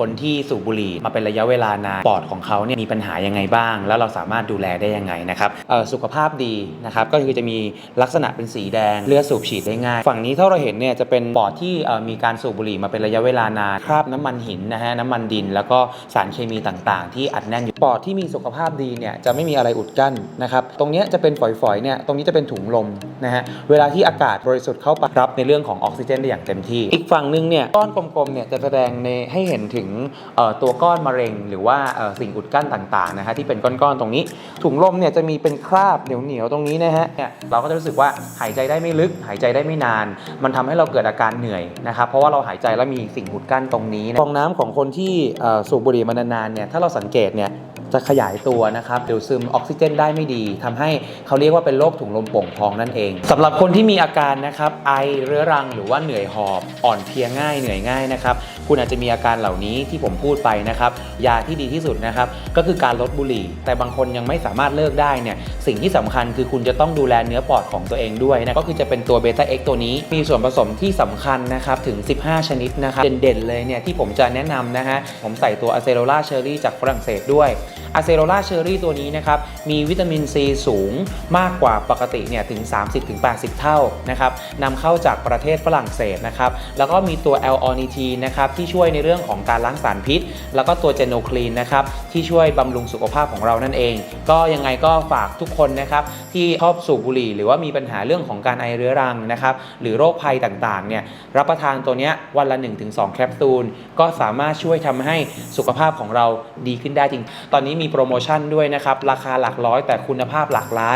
คนที่สูบบุหรี่มาเป็นระยะเวลานานปอดของเขาเนี่ยมีปัญหายังไงบ้าง แล้วเราสามารถดูแลได้ยังไงนะครับสุขภาพดีนะครับก็คือจะมีลักษณะเป็นสีแดง เลือดสูบฉีดได้ง่าย ฝั่งนี้ถ้าเราเห็นเนี่ยจะเป็นปอดที่มีการสูบบุหรี่มาเป็นระยะเวลานานคราบน้ำมันหินนะฮะน้ำมันดิน แล้วก็สารเคมีต่างๆ ที่อัดแน่นอยู่ปอดที่มีสุขภาพดีเนี่ยจะไม่มีอะไรอุดกั้นนะครับตรงนี้จะเป็นฝอยๆเนี่ยตรงนี้จะเป็นถุงลมนะฮะเวลาที่อากาศบริสุทธิ์เข้าไปรับในเรื่องของออกซิเจนได้อย่างเต็มที่ อีกฝั่งหนึงเนี่ยก้อนกลมๆเนี่ยจะแสดงในให้เห็นถึงเอ่อตัวก้อนมะเร็ง หรือว่าสิ่งอุดกั้นต่างๆนะฮะที่เป็นก้อนๆตรงนี้ ถุงลมเนี่ยจะมีเป็นคราบเหนียวๆตรงนี้นะฮะเนี่ยเราก็จะรู้สึกว่าหายใจได้ไม่ลึก หายใจได้ไม่นาน มันทำให้เราเกิดอาการเหนื่อยนะครับเพราะว่าเราหายใจแล้วมีสิ่งอุดกั้นตรงนี้ฟองน้ำของคนที่สูบบุหรี่มานานๆเนี่ยถ้าเราสังเกตเนี่ย จะขยายตัวนะครับดูดซึมออกซิเจนได้ไม่ดีทำให้เขาเรียกว่าเป็นโรคถุงลมโป่งพองนั่นเองสำหรับคนที่มีอาการนะครับไอเรื้อรังหรือว่าเหนื่อยหอบอ่อนเพลียง่ายเหนื่อยง่ายนะครับคุณอาจจะมีอาการเหล่านี้ที่ผมพูดไปนะครับยาที่ดีที่สุดนะครับก็คือการลดบุหรี่ แต่บางคนยังไม่สามารถเลิกได้เนี่ยสิ่งที่สำคัญคือคุณจะต้องดูแลเนื้อปอดของตัวเองด้วยนะก็คือจะเป็นตัวเบต้าเอ็กตัวนี้มีส่วนผสมที่สำคัญนะครับถึง 15 ชนิดนะครับเด่นๆเลยเนี่ยที่ผมจะแนะนำนะฮะผมใส่ตัวอะเซโรล่าเชอรี่จากฝรั่งเศสด้วย อะเซโรล่าเชอรี่ตัวนี้นะครับมีวิตามินซีสูงมากกว่าปกติเนี่ยถึง 30-80 เท่านะครับนำเข้าจากประเทศฝรั่งเศสนะครับแล้วก็มีตัวแอลออนิทีนะครับที่ช่วยในเรื่องของการล้างสารพิษ แล้วก็ตัวเจโนคลีนนะครับที่ช่วยบำรุงสุขภาพของเรานั่นเอง ก็ยังไงก็ฝากทุกคนนะครับที่ชอบสูบบุหรี่ หรือว่ามีปัญหาเรื่องของการไอเรื้อรังนะครับหรือโรคภัยต่างๆเนี่ยรับประทานตัวเนี้ยวันละ 1-2 แคปซูล ก็สามารถช่วยทำให้สุขภาพของเราดีขึ้นได้จริง ตอนนี้มีโปรโมชั่นด้วยนะครับ ราคาหลักร้อยแต่คุณภาพหลักล้าน